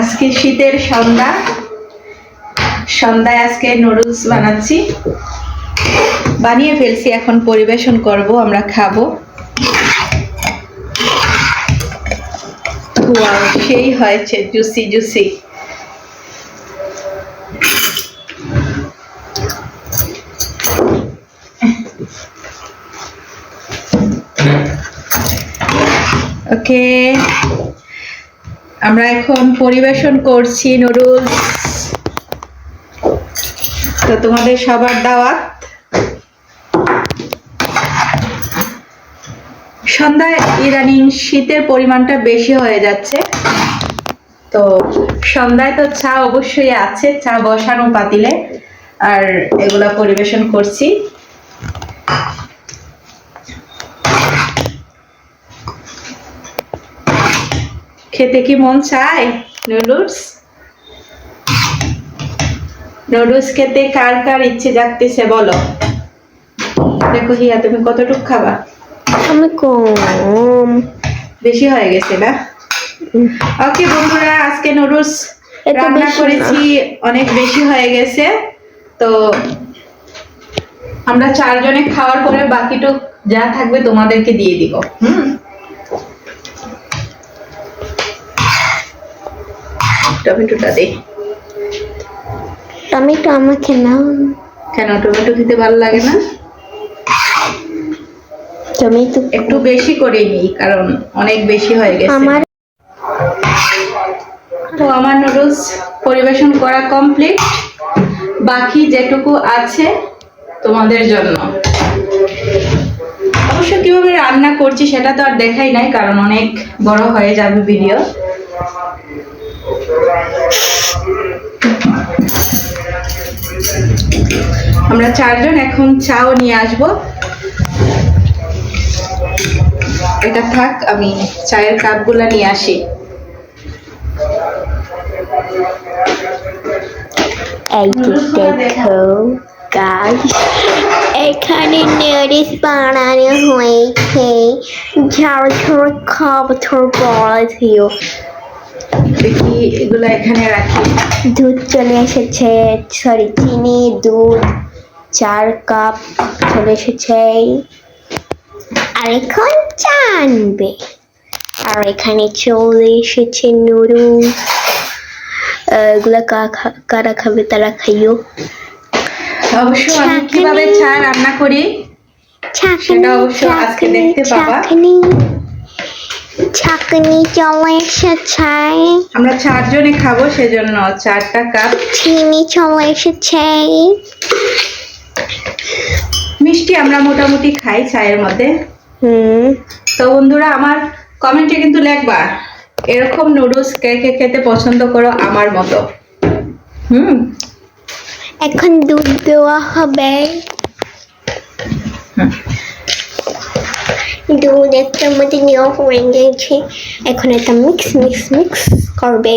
আজকে শীতের সন্ধ্যা। সন্ধ্যায় আজকে নুডলস বানাচ্ছি। বানিয়ে ফেলছি, এখন পরিবেশন করব, আমরা খাব। সেই হয়েছে জুসি জুসি ওকে আমরা এখন পরিবেশন করছি নুডলস। তো তোমাদের সবার দাওয়াত। সন্ধ্যায় ইদানিং শীতের পরিমাণটা বেশি হয়ে যাচ্ছে। তো সন্ধ্যায় তো চা অবশ্যই আছে, চা বসানো পাতিলে আর এগুলা পরিবেশন করছি। খেতে কি মন চায়? নুডলস? নুডলস খেতে কার কার ইচ্ছে জাগতেছে বলো? দেখো হিয়া তুমি কতটুকু খাবা? আমি কম। বেশি হয়ে গেছে না? ওকে বন্ধুরা আজকে নুডলস রান্না করেছি অনেক বেশি হয়ে গেছে। তো আমরা চারজনে খাওয়ার পরে বাকিটুক যা থাকবে তোমাদেরকে দিয়ে দিব হুম? টমেটোটা দে। টমেটো আমাকে নাও। কেন টমেটো খেতে ভালো লাগে না? টমেটো। একটু বেশি করে নিই কারণ অনেক বেশি হয়ে গেছে। আমার তো আমার নুডলস পরিবেশন করা কমপ্লিট বাকি যেটুকু আছে তোমাদের জন্য। অবশ্য কীভাবে রান্না করছি সেটা তো আর দেখাই নাই কারণ অনেক বড় হয়ে যাবে ভিডিও আমরা চারজন এখন চাও নিয়ে আসব। এটা থাক, আমি চায়ের কাপগুলা নিয়ে আসি। এই দেখো গাছ এখানে নুডলস বানানো হয়েছে। ঝাল খাবার বলা ছিল দেখি এগুলো এখানে রাখি। দুধ চলে এসেছে সরি চিনি দুধ চার কাপ চলে এসেছে আর এখন চা আনবে। আর এখানে চলে এসেছে নুডলস এগুলা কারা খাবে তারা খাইও। অবশ্য আমি। কীভাবে চা রান্না করি সেটা অবশ্য আজকে দেখতে পাবা। ছাকনি চলে এসেছে আমরা চারজনে খাব সেজন্য চারটা কাপ। চিনি চলে এসেছে মিষ্টি আমরা মোটামুটি খাই চায়ের মধ্যে। হুম। তো বন্ধুরা আমার কমেন্টে কিন্তু লেখবা এরকম নুডলস কে কে খেতে পছন্দ করো আমার মতো। হুম। এখন দুধ দেওয়া হবে। দুধ একটার মধ্যে নেওয়া হয়ে গেছে এখন এটা মিক্স মিক্স মিক্স করবে।